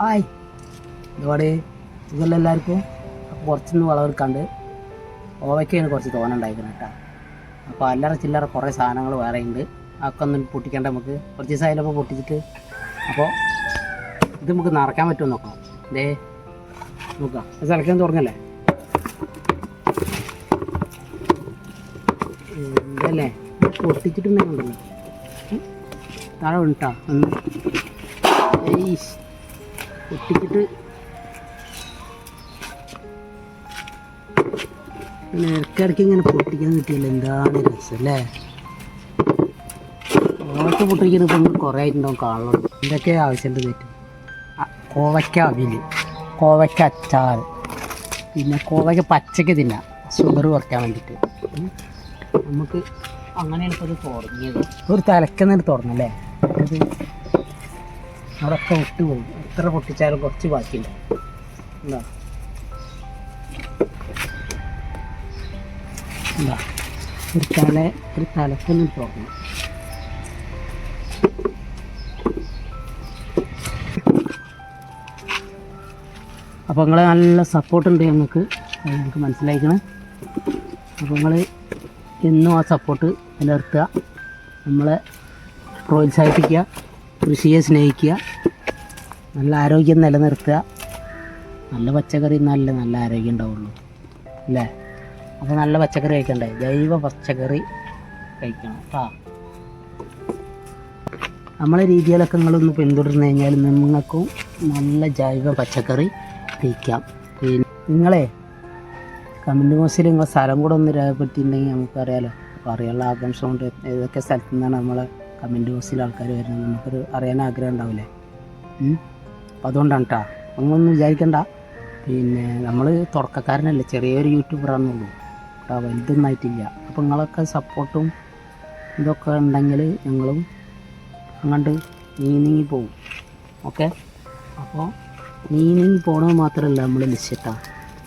Hi ഇതോടെ ഇതല്ല എല്ലാവർക്കും അപ്പോൾ കുറച്ചൊന്ന് വളവെടുക്കാണ്ട് ഓവയ്ക്കാണ് കുറച്ച് തോന ഉണ്ടായിരിക്കുന്നത് കേട്ടോ. അപ്പോൾ അല്ലറ ചില്ലറ കുറേ സാധനങ്ങൾ വേറെ ഉണ്ട് അതൊക്കെ ഒന്ന് പൊട്ടിക്കേണ്ട നമുക്ക്? കുറച്ച് ദിവസം അതിലപ്പോൾ പൊട്ടിച്ചിട്ട്. അപ്പോൾ ഇത് നമുക്ക് നിറയ്ക്കാൻ പറ്റുമോ നോക്കാം. ദേ നോക്കാം. തിളക്കാൻ തുറന്നല്ലേ? ഇതല്ലേ? പൊട്ടിച്ചിട്ടുണ്ടെങ്കിൽ. താഴെ വീണിട്ടാ ഒന്ന് ഏയ്ഷ്. ഇങ്ങനെ പൊട്ടിക്കാൻ കിട്ടിയില്ല എന്താണ് രസം അല്ലേ? ഓട്ട പൊട്ടിക്കുന്നത് ഇപ്പം കുറേ ആയിട്ടുണ്ടാവും കാണണം. എന്തൊക്കെ ആവശ്യമുണ്ട് തെറ്റും കോവയ്ക്ക അവിൽ കോവയ്ക്ക അച്ചാർ പിന്നെ കോവയ്ക്ക പച്ചയ്ക്ക് തിന്നാം ഷുഗർ കുറയ്ക്കാൻ വേണ്ടിയിട്ട്. നമുക്ക് അങ്ങനെയാണ് ഇപ്പോൾ തുടങ്ങിയത്. ഒരു തലക്കുന്നതിന് തുറന്നല്ലേ അത് അതൊക്കെ വിട്ടുപോകും എത്ര പൊട്ടിച്ചാലും കുറച്ച് ബാക്കിയുണ്ട്. എന്താ എന്താ ഒരു തല ഒരു തലക്കൊന്നും പോകണം അപ്പോൾ നിങ്ങൾ നല്ല സപ്പോർട്ടുണ്ട് ഞങ്ങൾക്ക്. അത് ഞങ്ങൾക്ക് മനസ്സിലായിക്കണേ. അപ്പോൾ നിങ്ങൾ എന്നും ആ സപ്പോർട്ട് നിലനിർത്തുക. നമ്മളെ പ്രോത്സാഹിപ്പിക്കുക. കൃഷിയെ സ്നേഹിക്കുക. നല്ല ആരോഗ്യം നിലനിർത്തുക. നല്ല പച്ചക്കറി നല്ല നല്ല ആരോഗ്യം ഉണ്ടാവുള്ളൂ. അല്ലേ? അപ്പോൾ നല്ല പച്ചക്കറി കഴിക്കണ്ടേ? ജൈവ പച്ചക്കറി കഴിക്കണം കേട്ടോ നമ്മളെ രീതികളൊക്കെ നിങ്ങളൊന്ന് പിന്തുടർന്നു കഴിഞ്ഞാൽ നിങ്ങൾക്കും നല്ല ജൈവ പച്ചക്കറി കഴിക്കാം. നിങ്ങളെ കമന്റ് ബോക്സിൽ നിങ്ങളെ സ്ഥലം കൂടെ ഒന്ന് രേഖപ്പെടുത്തിയിട്ടുണ്ടെങ്കിൽ നമുക്കറിയാലോ. അപ്പോൾ അറിയാനുള്ള ആകാംക്ഷ കൊണ്ട് ഏതൊക്കെ സ്ഥലത്തു നിന്നാണ് നമ്മളെ കമന്റ് ബോക്സിൽ ആൾക്കാർ വരുന്നത് നമുക്കൊരു അറിയാൻ ആഗ്രഹം ഉണ്ടാവില്ലേ? അപ്പോൾ അതുകൊണ്ടാണ് കേട്ടോ അങ്ങനൊന്നും വിചാരിക്കണ്ട. പിന്നെ നമ്മൾ തുടക്കക്കാരനല്ലേ ചെറിയൊരു യൂട്യൂബറാണെന്നുള്ളൂ കേട്ടോ വലുതൊന്നും ആയിട്ടില്ല അപ്പോൾ നിങ്ങളൊക്കെ സപ്പോർട്ടും ഇതൊക്കെ ഉണ്ടെങ്കിൽ ഞങ്ങളും അങ്ങോട്ട് നീങ്ങി നീങ്ങി പോകും ഓക്കെ? അപ്പോൾ നീങ്ങി നീങ്ങി പോകണത് മാത്രമല്ല നമ്മൾ ലക്ഷ്യട്ടാണ്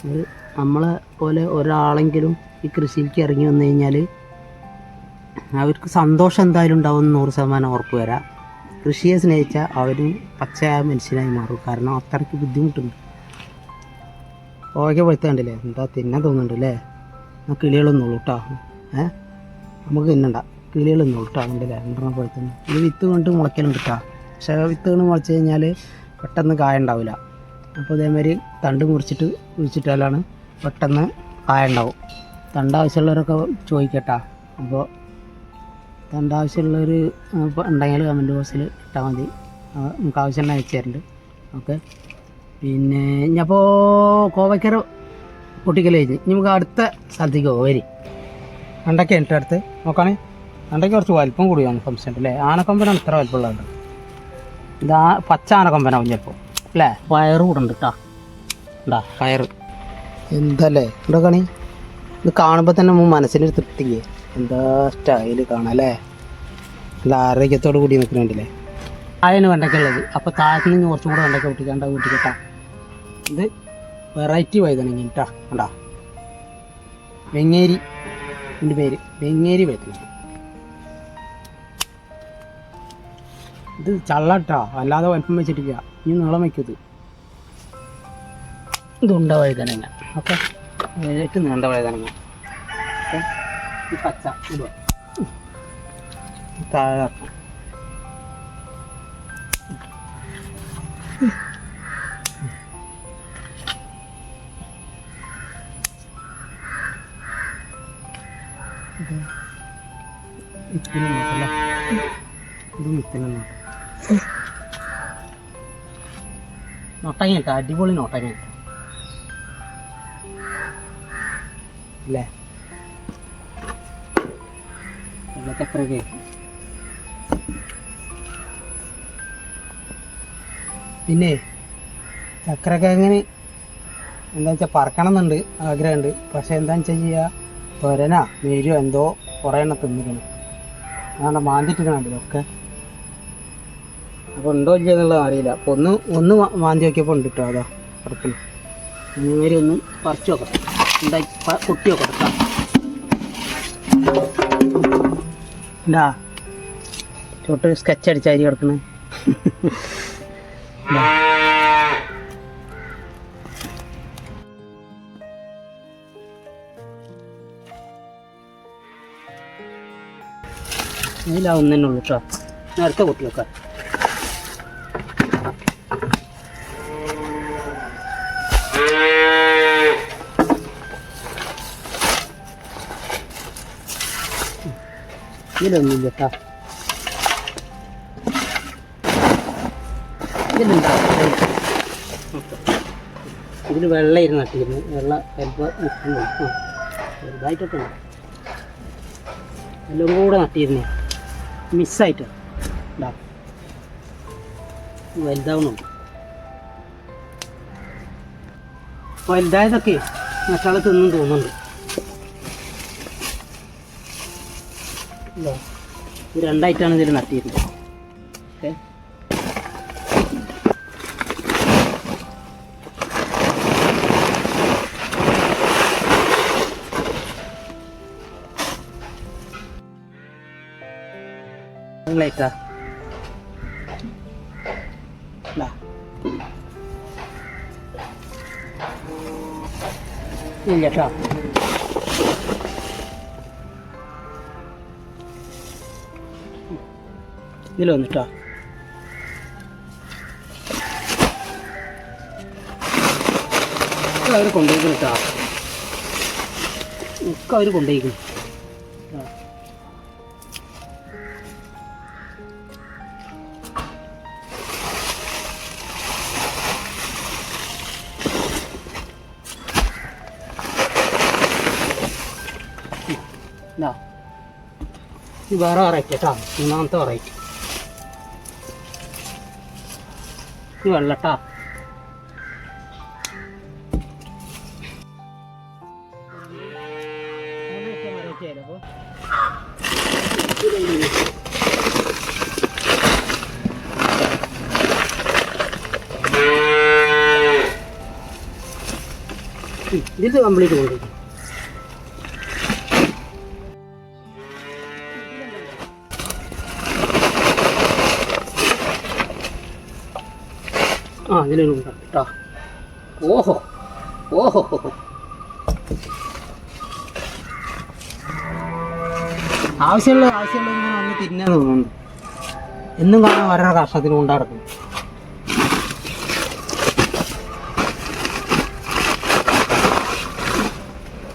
ഒരു നമ്മളെ പോലെ ഒരാളെങ്കിലും ഈ കൃഷിയിലേക്ക് ഇറങ്ങി വന്നു കഴിഞ്ഞാൽ അവർക്ക് സന്തോഷം എന്തായാലും ഉണ്ടാവും നൂറ് ശതമാനം ഉറപ്പ് വരാം. കൃഷിയെ സ്നേഹിച്ചാൽ അവർ പച്ചയായ മനുഷ്യനായി മാറും. കാരണം അത്രയ്ക്ക് ബുദ്ധിമുട്ടുണ്ട്. ഓകെ പോയത്തെ എന്താ തിന്നാൻ തോന്നുന്നുണ്ട് അല്ലേ എന്നാൽ കിളികളൊന്നുള്ളൂ കേട്ടോ ഏ? നമുക്ക് തിന്നണ്ട. കിളികളൊന്നുള്ളൂ കേട്ടോ കണ്ടില്ലേ രണ്ടെണ്ണം പോയി ഇത് വിത്ത് കൊണ്ട് മുളയ്ക്കലുണ്ട് കേട്ടോ പക്ഷേ വിത്ത് കൊണ്ട് മുളച്ച് കഴിഞ്ഞാൽ പെട്ടെന്ന് കായ ഉണ്ടാവില്ല അപ്പോൾ ഇതേമാതിരി തണ്ട് മുറിച്ചിട്ട് കുഴിച്ചിട്ടാലാണ് പെട്ടെന്ന് കായ ഉണ്ടാവും. തണ്ട് ആവശ്യമുള്ളവരൊക്കെ ചോദിക്കട്ടാ. അപ്പോൾ തണ്ട് ആവശ്യമുള്ളൊരു ഉണ്ടെങ്കിൽ കമന്റ് ബോക്സിൽ ഇട്ടാൽ മതി. ആ, നമുക്ക് ആവശ്യം അയച്ചു തരുന്നുണ്ട് ഓക്കെ പിന്നെ ഇനിയപ്പോൾ കോവയ്ക്കര പൊട്ടിക്കൽ കഴിഞ്ഞ് ഇനി നമുക്ക് അടുത്ത സ്ഥലത്തേക്ക് പോകാം വരി. അണ്ടൊക്കെ ഉണ്ട് അടുത്ത്. നോക്കാണേ. അണ്ടയ്ക്ക് കുറച്ച് വലിപ്പം കൂടിയാണ് ഫംഗ്ഷൻ അല്ലേ? ആനക്കൊമ്പനാണ് ഇത്ര വലിപ്പമുള്ളത്. ഇതാ പച്ച ആനക്കൊമ്പനാവും ചിലപ്പോൾ അല്ലേ? വയറ് കൂടെ ഉണ്ട് കേട്ടോ ഉണ്ടാ വയറ്. എന്തല്ലേ? ഇവിടെ കണി ഇത് കാണുമ്പോൾ തന്നെ മനസ്സിനൊരു തൃപ്തിക്ക് എന്താ സ്റ്റൈൽ കാണാം അല്ലേ നല്ല ആരോഗ്യത്തോട് കൂടി നിൽക്കുന്നുണ്ടല്ലേ താഴെയാണ് വെണ്ടയ്ക്കുള്ളത് അപ്പോൾ താഴത്തു നിന്ന് കുറച്ചും കൂടെ വെണ്ടയ്ക്ക പൊട്ടിക്കാണ്ട കൂട്ടിക്കെട്ടാ ഇത് വെറൈറ്റി വഴുതനങ്ങ കേട്ടാ കണ്ടാ? വെങ്ങേരി എന്റെ പേര്. വെങ്ങേരി വഴുതനങ്ങ ഇത് ചള്ളട്ടാ അല്ലാതെ വലിപ്പം വെച്ചിട്ടില്ല. ഇനി നീളം വയ്ക്കത് ഇതുണ്ട വഴുതനങ്ങ ഓക്കെ ഏറ്റവും നീണ്ട വഴുതനങ്ങ ഓക്കെ. ഈ പച്ച ഇടുക താഴെ ഇറക്കാം. ഇത് ഇത്തിരി നോക്കല്ലേ ഇത് മിത്തിനെ നോക്കാം നൊട്ടങ്ങ കേട്ടോ അടിപൊളി നൊട്ടങ്ങ കേട്ടോ അല്ലേ വെള്ളത്തെ എത്ര കേൾക്കും പിന്നെ ചക്രക്കിഴങ്ങിന് എന്താ വെച്ചാൽ പറക്കണം ആഗ്രഹമുണ്ട്. പക്ഷെ എന്താണെന്ന് വെച്ചാൽ ചെയ്യുക തൊരന മേരുവോ എന്തോ കുറേ എണ്ണം തിന്നിക്കണം. അതാണ് മാന്തിട്ടിരിക്കണം ഇതൊക്കെ അപ്പോൾ ഉണ്ടോ ഇല്ല എന്നുള്ളത് അറിയില്ല. അപ്പോൾ ഒന്ന് ഒന്ന് മാന്തി നോക്കിയപ്പോൾ ഉണ്ട് കേട്ടോ അതാ ഇങ്ങനെ ഒന്ന് പറിച്ചു നോക്കാം. ഉണ്ടായി കുട്ടി പൊട്ടി ഇതാ ചോട്ട് സ്കെച്ച് അടിച്ച അരി കിടക്കണേ. ഇതിലാവുന്നതിനുള്ളൂ കേട്ടോ നേരത്തെ കൂട്ടി വെക്കാം. ഇതിലൊന്നുമില്ല കേട്ടോ ഇതിലുണ്ടോ ഇതിൽ വെള്ളം ഇരുന്ന് നട്ടിരുന്നു വെള്ള ചിലപ്പോൾ നിൽക്കുന്നു ആ ചെറുതായിട്ടൊക്കെ ഉണ്ട് എല്ലാം കൂടെ നട്ടിരുന്നു മിസ്സായിട്ട് ഇതാ വലുതാവുന്നുണ്ട് വലുതായതൊക്കെ മറ്റാളെ തിന്നും തോന്നുന്നുണ്ട് ഇതാ. രണ്ടായിട്ടാണ് ഇതിൽ നട്ടിയിരുന്നത് ഓക്കെ. ലൈറ്റാ ഇല്ല കേട്ടോ. ഇതിൽ വന്നിട്ടാ. അവർ കൊണ്ടുപോയിക്കണം കേട്ടോ ഒക്കെ അവർ കൊണ്ടുപോയിക്കണം. വേറെ വെറൈറ്റി കേട്ടോ മൂന്നാമത്തെ വെറൈറ്റി. ഇത് വെള്ളട്ടാ ഇത് കംപ്ലീറ്റ് കൊണ്ടുപോയി ഒരു ഇതിലുണ്ട് കേട്ടോ ഓഹോ. ഓഹോ ആവശ്യമുള്ള ആവശ്യമുള്ള ഇങ്ങനെ വന്ന് തിന്നാൻ തോന്നുന്നു. എന്നും കാണാൻ ഓരോ കർഷകത്തിന് ഉണ്ടാക്കും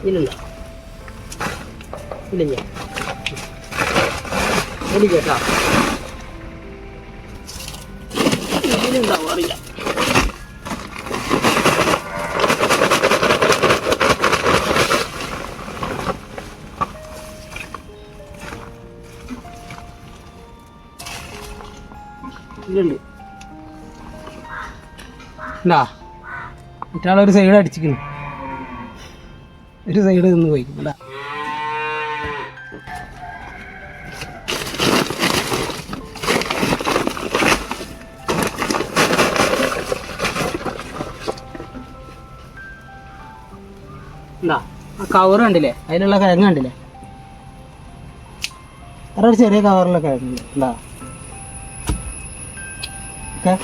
ഇല്ലില്ല. ഇല്ല ഇല്ല കേട്ടോ. മറ്റാളൊരു സൈഡ് അടിച്ചിക്കുന്നു ഒരു സൈഡ് നിന്ന് പോയി. ഉണ്ടാ കവർ കണ്ടില്ലേ? അതിലുള്ള കിഴങ്ങ് കണ്ടില്ലേ? അത്ര ചെറിയ കവറിലൊക്കെ ഉണ്ടാ ഓക്കെ.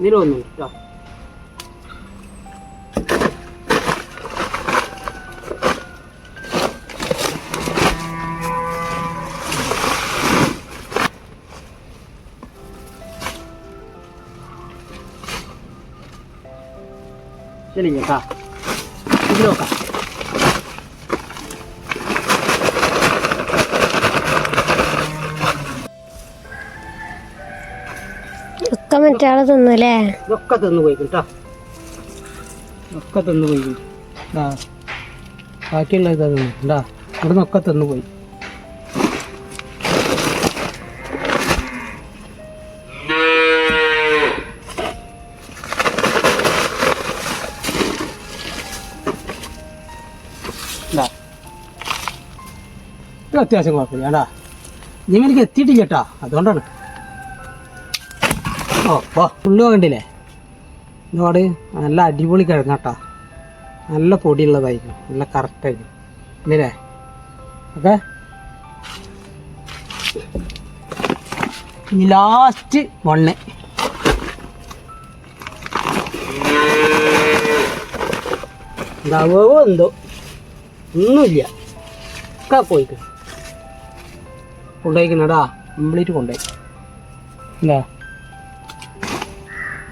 ഇതിൽ വന്നു കേട്ടോ ശരി കേട്ടാ ഇതിൽ നോക്കാം മറ്റാളെ തിന്നൂലേ? ഇതൊക്കെ തിന്നു പോയി കേട്ടോ. ഒക്കെ തിന്നു പോയി. ആ ബാക്കിയുള്ള ഇതാ തിന്നു. കേട്ടാ ഇവിടെ നിന്നൊക്കെ തിന്നു പോയി. അത്യാവശ്യം കുഴപ്പമില്ല കേട്ടാ. നീ എനിക്ക് എത്തിയിട്ടില്ല കേട്ടാ. അതുകൊണ്ടാണ്. ഫുള്ള് കണ്ടില്ലേ? ഒരുപാട് നല്ല അടിപൊളി കിഴങ്ങാട്ടാ. നല്ല പൊടിയുള്ളതായിരിക്കും നല്ല കറക്റ്റായിരിക്കും ഇല്ലേ? ഓക്കെ? ഇനി ലാസ്റ്റ് മണ്ണ് എന്താവോ എന്തോ? ഒന്നുമില്ല. ഒക്കെ പോയിക്കും കൊണ്ടുപോയിക്കുന്നടാ കംപ്ലീറ്റ് കൊണ്ടുപോയി. എന്താ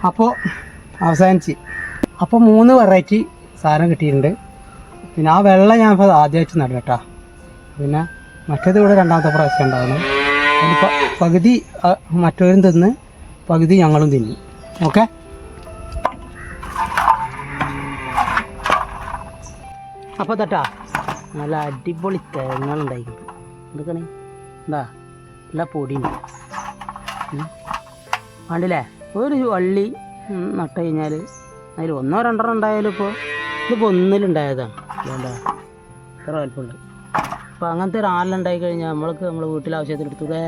അപ്പോൾ അവസാനിച്ച്. അപ്പോൾ മൂന്ന് വെറൈറ്റി സാധനം കിട്ടിയിട്ടുണ്ട്. പിന്നെ ആ വെള്ളം ഞാൻ ഇപ്പോൾ ആദ്യമായിട്ട് നടും കേട്ടോ. പിന്നെ മറ്റേത് ഇവിടെ രണ്ടാമത്തെ പ്രാവശ്യം ഉണ്ടാകുന്നു അതിപ്പോൾ പകുതി മറ്റവരും തിന്ന് പകുതി ഞങ്ങളും തിന്നു. ഓക്കെ? അപ്പോൾ തട്ടാ നല്ല അടിപൊളി തേങ്ങകളുണ്ടായിരിക്കും. എന്തൊക്കെയാണ്? എന്താ? നല്ല പൊടി കണ്ടില്ലേ ഒരു വള്ളി നട്ട് കഴിഞ്ഞാൽ അതിൽ ഒന്നോ രണ്ടോ ഉണ്ടായാലും ഇപ്പോൾ ഇതിപ്പോൾ ഒന്നിലുണ്ടായതാണ് വേണ്ട. ഇത്ര വലുപ്പമുണ്ട്. അപ്പോൾ അങ്ങനത്തെ ഒരു ആലുണ്ടായി കഴിഞ്ഞാൽ നമ്മൾക്ക് നമ്മൾ വീട്ടിലെ ആവശ്യത്തിന് എടുത്തൂടെ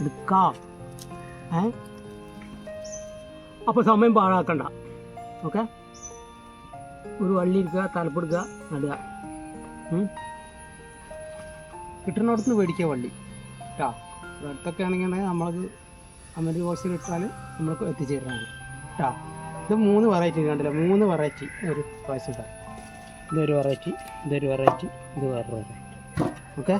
എടുക്കാം. ഏ? അപ്പോൾ സമയം പാഴാക്കണ്ട. ഓക്കെ? ഒരു വള്ളി എടുക്കുക തലപ്പെടുക്കുക നടുക. കിട്ടുന്നിടത്ത് മേടിക്കുക വള്ളി. കേട്ടോ അടുത്തൊക്കെ ആണെങ്കിൽ നമ്മൾക്ക് കമന്റ് ബോക്സിൽ ഇട്ടാൽ നമ്മൾക്ക് എത്തിച്ചേരുന്നതാണ് കേട്ടോ ഇത് മൂന്ന് വെറൈറ്റി കണ്ടില്ല? മൂന്ന് വെറൈറ്റി ഒരു പ്രാവശ്യം ഇട്ടാൽ ഇതൊരു വെറൈറ്റി ഇതൊരു വെറൈറ്റി ഇത് വേറൊരു വെറൈറ്റി ഓക്കെ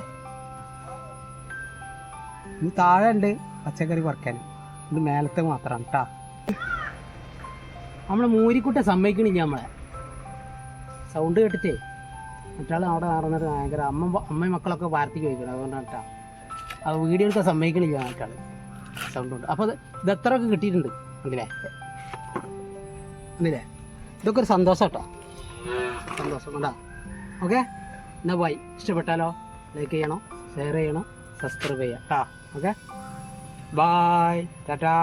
ഇത് താഴെ ഉണ്ട് പച്ചക്കറി പറിക്കാൻ ഇത് മേലത്തെ മാത്രമാണ് കേട്ടോ നമ്മൾ മൂരിക്കുട്ട സമ്മതിക്കണില്ല നമ്മളെ. സൗണ്ട് കേട്ടിട്ടേ? മറ്റാൾ അവിടെ നടന്നിട്ട് ഭയങ്കര അമ്മ അമ്മയും മക്കളൊക്കെ വാർത്തിക്ക് വയ്ക്കണം അതുകൊണ്ടാണ് കേട്ടോ അത് വീഡിയോ എടുക്കാൻ സമ്മതിക്കണില്ല മറ്റാൾ സൗണ്ട് ഉണ്ട്. അപ്പോൾ ഇത് ഒക്കെ കിട്ടിയിട്ടുണ്ട്. കണ്ടില്ലേ? കണ്ടില്ലേ? ഇതൊക്കെ ഒരു സന്തോഷം കേട്ടോ. സന്തോഷം കണ്ടാ? ഓക്കെ? എന്നാ ബൈ ഇഷ്ടപ്പെട്ടാലോ? ലൈക്ക് ചെയ്യണം? ഷെയർ ചെയ്യണം? സബ്സ്ക്രൈബ് ചെയ്യാം ഓക്കെ? Bye tata